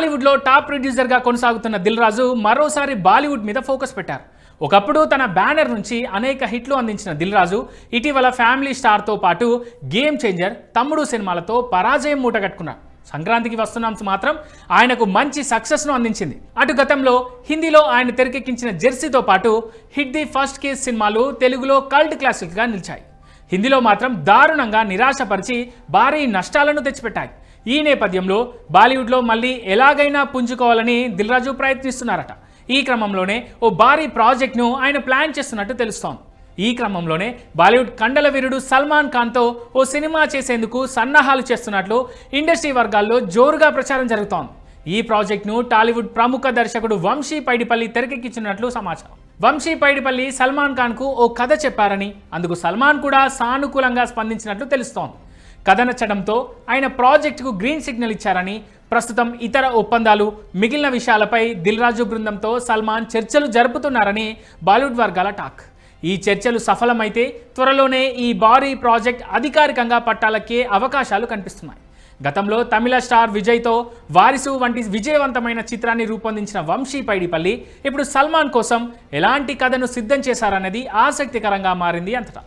టాలీవుడ్లో టాప్ ప్రొడ్యూసర్గా కొనసాగుతున్న దిల్ రాజు మరోసారి బాలీవుడ్ మీద ఫోకస్ పెట్టారు. ఒకప్పుడు తన బ్యానర్ నుంచి అనేక హిట్లు అందించిన దిల్ రాజు ఇటీవల ఫ్యామిలీ స్టార్తో పాటు గేమ్ చేంజర్ తమ్ముడు సినిమాలతో పరాజయం మూటగట్టుకున్నాడు సంక్రాంతికి వస్తున్నాం మాత్రం ఆయనకు మంచి సక్సెస్ను అందించింది. అటు గతంలో హిందీలో ఆయన తెరకెక్కించిన జెర్సీతో పాటు హిట్ ది ఫస్ట్ కేస్ సినిమాలు తెలుగులో కల్ట్ క్లాసిక్గా నిలిచాయి. హిందీలో మాత్రం దారుణంగా నిరాశపరిచి భారీ నష్టాలను తెచ్చిపెట్టాయి. ఈ నేపథ్యంలో బాలీవుడ్లో మళ్ళీ ఎలాగైనా పుంజుకోవాలని దిల్రాజు ప్రయత్నిస్తున్నారట. ఈ క్రమంలోనే ఓ భారీ ప్రాజెక్ట్ను ఆయన ప్లాన్ చేస్తున్నట్టు తెలుస్తోంది. ఈ క్రమంలోనే బాలీవుడ్ కండల వీరుడు సల్మాన్ ఖాన్తో ఓ సినిమా చేసేందుకు సన్నాహాలు చేస్తున్నట్లు ఇండస్ట్రీ వర్గాల్లో జోరుగా ప్రచారం జరుగుతోంది. ఈ ప్రాజెక్ట్ను టాలీవుడ్ ప్రముఖ దర్శకుడు వంశీ పైడిపల్లి తెరకెక్కించినట్లు సమాచారం. వంశీ పైడిపల్లి సల్మాన్ ఖాన్కు ఓ కథ చెప్పారని అందుకు సల్మాన్ కూడా సానుకూలంగా స్పందించినట్లు తెలుస్తోంది. కథ నచ్చడంతో ఆయన ప్రాజెక్టుకు గ్రీన్ సిగ్నల్ ఇచ్చారని ప్రస్తుతం ఇతర ఒప్పందాలు మిగిలిన విషయాలపై దిల్రాజు బృందంతో సల్మాన్ చర్చలు జరుపుతున్నారని బాలీవుడ్ వర్గాల టాక్. ఈ చర్చలు సఫలమైతే త్వరలోనే ఈ భారీ ప్రాజెక్ట్ అధికారికంగా పట్టాలకే అవకాశాలు కనిపిస్తున్నాయి. గతంలో తమిళ స్టార్ విజయ్తో వారిసు వంటి విజయవంతమైన చిత్రాన్ని రూపొందించిన వంశీ పైడిపల్లి ఇప్పుడు సల్మాన్ కోసం ఎలాంటి కథను సిద్ధం చేశారన్నది ఆసక్తికరంగా మారింది అంతటా.